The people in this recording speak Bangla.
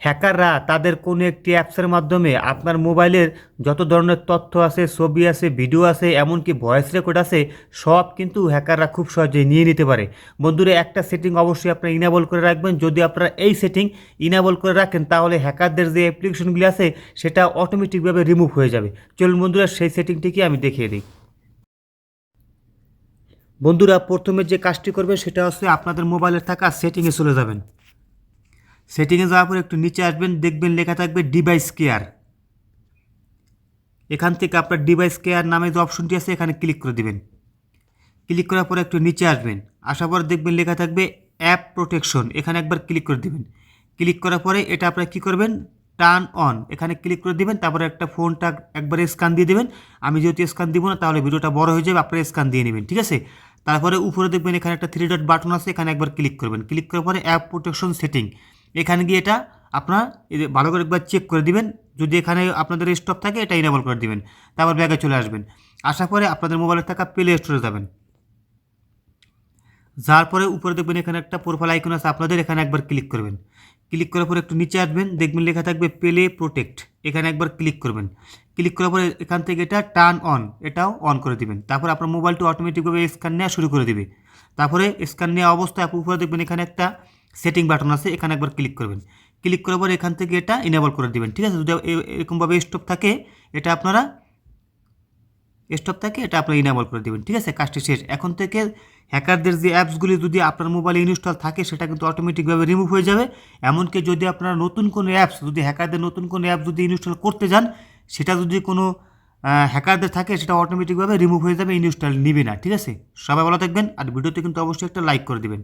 হ্যাকাররা তাদের কোনো একটি অ্যাপসের মাধ্যমে আপনার মোবাইলের যত ধরনের তথ্য আছে, ছবি আছে, ভিডিও আছে, এমনকি ভয়েস রেকর্ড আছে, সব কিন্তু হ্যাকাররা খুব সহজেই নিয়ে নিতে পারে। বন্ধুরা, একটা সেটিং অবশ্যই আপনারা ইনাবল করে রাখবেন। যদি আপনারা এই সেটিং ইনাবল করে রাখেন, তাহলে হ্যাকারদের যে অ্যাপ্লিকেশনগুলি আছে, সেটা অটোমেটিকভাবে রিমুভ হয়ে যাবে। চলুন বন্ধুরা, সেই সেটিংটিকে আমি দেখিয়ে দিই। বন্ধুরা, প্রথমে যে কাজটি করবে সেটা হচ্ছে আপনাদের মোবাইলের থাকা সেটিংয়ে চলে যাবেন। সেটিংয়ে যাওয়ার পর একটু নিচে আসবেন, দেখবেন লেখা থাকবে ডিভাইস কেয়ার এখান থেকে আপনার ডিভাইস কেয়ার নামে যে অপশনটি আছে, এখানে ক্লিক করে দিবেন। ক্লিক করার পর একটু নিচে আসবেন। আসার পর দেখবেন লেখা থাকবে অ্যাপ প্রোটেকশন এখানে একবার ক্লিক করে দিবেন। ক্লিক করার পরে এটা আপনারা কী করবেন? টার্ন অন এখানে ক্লিক করে দিবেন, তারপরে একটা ফোনটা একবার স্ক্যান দিয়ে দেবেন। আমি যেহেতু স্ক্যান দিব না, তাহলে ভিডিওটা বড় হয়ে যাবে, আপনারা স্ক্যান দিয়ে নেবেন, ঠিক আছে? তারপরে উপরে দেখবেন এখানে একটা থ্রি ডট বাটন আছে, এখানে একবার ক্লিক করবেন। ক্লিক করার পরে অ্যাপ প্রোটেকশন সেটিং এখানে গিয়ে এটা আপনার ভালো করে একবার চেক করে দিবেন। যদি এখানে আপনাদের স্টপ থাকে, এটা ইনেবল করে দিবেন। তারপর ব্যাগে চলে আসবেন। আসার পরে আপনাদের মোবাইলে থাকা প্লে স্টোরে যাবেন। যার পরে উপরে দেখবেন এখানে একটা প্রোফাইল আইকন আছে, আপনাদের এখানে একবার ক্লিক করবেন। ক্লিক করার পরে একটু নিচে আসবেন, দেখবেন লেখা থাকবে প্লে প্রোটেক্ট এখানে একবার ক্লিক করবেন। ক্লিক করার পরে এখান থেকে এটা টার্ন অন এটাও অন করে দিবেন। তারপর আপনার মোবাইলটি অটোমেটিকভাবে স্ক্যান নেওয়া শুরু করে দিবে। তারপরে স্ক্যান নেওয়া অবস্থায় উপরে দেখবেন এখানে একটা সেটিং বাটন আছে, এখানে একবার ক্লিক করবেন। ক্লিক করার পর এখান থেকে এটা ইনেবল করে দিবেন, ঠিক আছে? যদি এরকমভাবে স্টপ থাকে, এটা আপনারা স্টপ থাকে, এটা আপনারা ইনেবল করে দেবেন, ঠিক আছে? কাজটি শেষ। এখন থেকে হ্যাকারদের যে অ্যাপসগুলি যদি আপনার মোবাইলে ইনস্টল থাকে, সেটা কিন্তু অটোমেটিকভাবে রিমুভ হয়ে যাবে। এমনকি যদি আপনারা নতুন কোনো অ্যাপস যদি হ্যাকারদের নতুন কোনো অ্যাপ যদি ইনস্টল করতে যান, সেটা যদি কোনো হ্যাকারদের থাকে, সেটা অটোমেটিকভাবে রিমুভ হয়ে যাবে ইনস্টল নিবে না, ঠিক আছে? সবাই ভালো থাকবেন, আর ভিডিওতে কিন্তু অবশ্যই একটা লাইক করে দিবেন।